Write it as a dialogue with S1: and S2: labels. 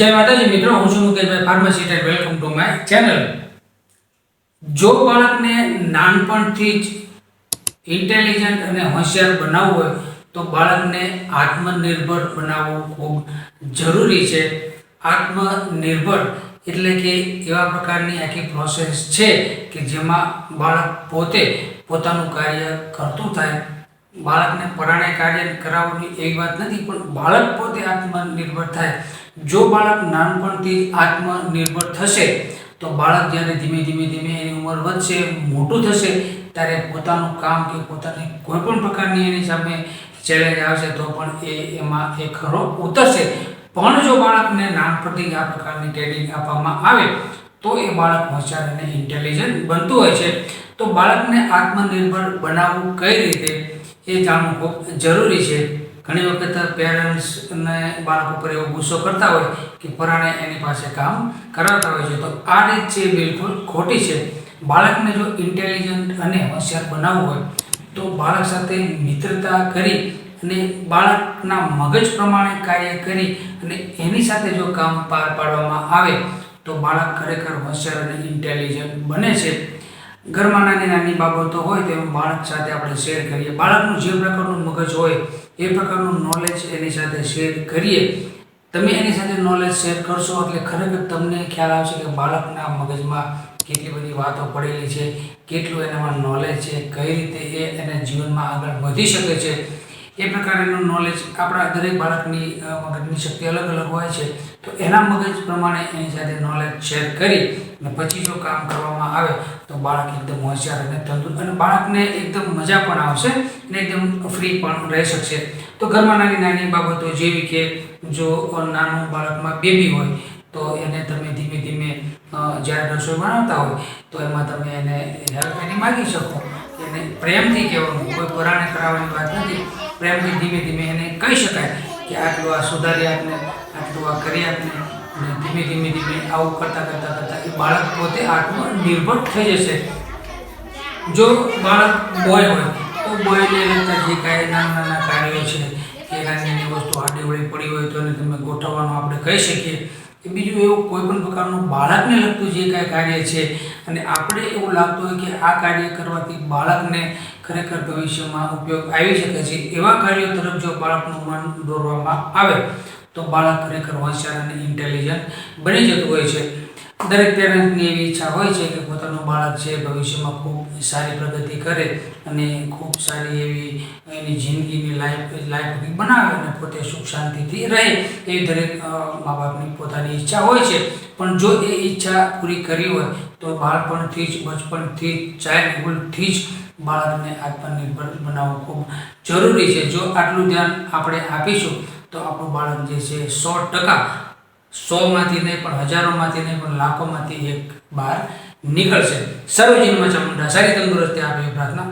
S1: જય માતાજી, મિત્રો, હું છું Mukeshbhai pharmacy and welcome to my channel જો બાળકને નાનપણથી જ ઇન્ટેલિજન્ટ અને હોશિયાર બનાવવું હોય, તો બાળકને આત્મનિર્ભર બનાવવું ખૂબ જરૂરી છે. આત્મનિર્ભર એટલે કે એવા પ્રકારની આખી પ્રોસેસ છે કે જેમાં બાળક પોતે પોતાનું કાર્ય કરતું થાય. બાળકને પરાણે કાર્ય કરાવવાની એવી વાત નથી, પણ બાળક પોતે આત્મનિર્ભર થાય. જો બાળક નાનપણથી આત્મનિર્ભર થશે, તો બાળક જ્યારે ધીમે ધીમે ધીમે એની ઉંમર વધશે, મોટું થશે, ત્યારે પોતાનું કામ કે પોતાની કોઈ પણ પ્રકારની એની સામે ચેલેન્જ આવશે, તો પણ એ એમાં એ ખરો ઉતરશે. પણ જો બાળકને નાનપણથી આ પ્રકારની ટ્રેનિંગ આપવામાં આવે, તો એ બાળક હોશિયાર અને ઇન્ટેલિજન્ટ બનતું હોય છે. તો બાળકને આત્મનિર્ભર બનાવવું કઈ રીતે, એ જાણવું ખૂબ જરૂરી છે. ઘણી વખત પેરેન્ટ્સને બાળક ઉપર એવો ગુસ્સો કરતા હોય કે પરાણે એની પાસે કામ કરાવતા હોય છે. તો આ રીત છે બિલકુલ ખોટી છે. બાળકને જો ઇન્ટેલિજન્ટ અને હોશિયાર બનાવવું હોય, તો બાળક સાથે મિત્રતા કરી અને બાળકના મગજ પ્રમાણે કાર્ય કરી અને એની સાથે જો કામ પાર પાડવામાં આવે, તો બાળક ખરેખર હોશિયાર અને ઇન્ટેલિજન્ટ બને છે. ઘરમાં નાની નાની બાબતો હોય તો બાળક સાથે આપણે શેર કરીએ. બાળકનું જે પ્રકારનું મગજ હોય, એ પ્રકારનું નોલેજ એની સાથે શેર કરીએ. તમે એની સાથે નોલેજ શેર કરશો એટલે ખરેખર તમને ખ્યાલ આવશે કે બાળકના મગજમાં કેટલી બધી વાતો પડેલી છે, કેટલું એનામાં નોલેજ છે, કઈ રીતે એ એના જીવનમાં આગળ વધી શકે છે. એ પ્રકારનું નોલેજ આપણા દરેક બાળકની મગજની શક્તિ અલગ અલગ હોય છે, તો એના મગજ પ્રમાણે એની સાથે નોલેજ શેર કરી અને પછી જો કામ કરવામાં આવે, તો બાળક એકદમ હોશિયાર અને તંદુરસ્ત અને બાળકને એકદમ મજા પણ આવશે અને એકદમ ફ્રી પણ રહી શકશે. તો ઘરમાં નાની નાની બાબતો જેવી કે જો નાનું બાળકમાં બેબી હોય, તો એને તમે ધીમે ધીમે જ્યારે રસોઈ બનાવતા હોય, તો એમાં તમે એને હેલ્પ એની માગી શકો. એને પ્રેમથી કહેવાનું, કોઈ પરાણે કરાવવાની વાત નથી. પ્રેમથી ધીમે ધીમે એને કહી શકાય કે આટલું આ સુધારી આપને, આટલું આ કરી આપને. અને ધીમે ધીમે ધીમે આવું કરતાં કરતાં કરતાં એ બાળક પોતે આત્મનિર્ભર થઈ જશે. જો બાળક બોય હોય, તો બોયને લગતા જે કાંઈ નાના નાના કાર્યો છે, કે નાની વસ્તુ આડી પડી હોય તો એને તમે ગોઠવવાનું આપણે કહી શકીએ. કે બીજું એવું કોઈ પણ પ્રકારનું બાળકને લગતું જે કાંઈ કાર્ય છે, અને આપણે એવું લાગતું હોય કે આ કાર્ય કરવાથી બાળકને ખરેખર ભવિષ્યમાં ઉપયોગ આવી શકે છે એવા કાર્યો તરફ જો બાળકનું મન દોરવામાં આવે, તો બાળક ખરેખર હોશિયાર અને ઇન્ટેલિજન્ટ બની જતું હોય છે. દરેક પેરેન્ટની એવી ઈચ્છા હોય છે કે પોતાનું બાળક છે ભવિષ્યમાં ખૂબ સારી પ્રગતિ કરે અને ખૂબ સારી એવી એની જિંદગીની લાઈફ લાઈફ બનાવે અને પોતે સુખ શાંતિથી રહે એવી દરેક મા બાપની પોતાની ઈચ્છા હોય છે. પણ જો એ ઈચ્છા પૂરી કરી હોય તો બાળપણથી જ, બચપણથી જ ચાઇલ્ડહુડથી જ બાળકને આત્મનિર્ભર બનાવવું ખૂબ જરૂરી છે. જો આટલું ધ્યાન આપણે આપીશું, તો આપણું બાળક જે છે સો ટકા સોમાંથી નહીં પણ હજારોમાંથી નહીં પણ લાખોમાંથી એક બહાર નીકળશે. સર્વજીનમાં ચામુંડા સારી તંદુરસ્તી આપે. પ્રાર્થના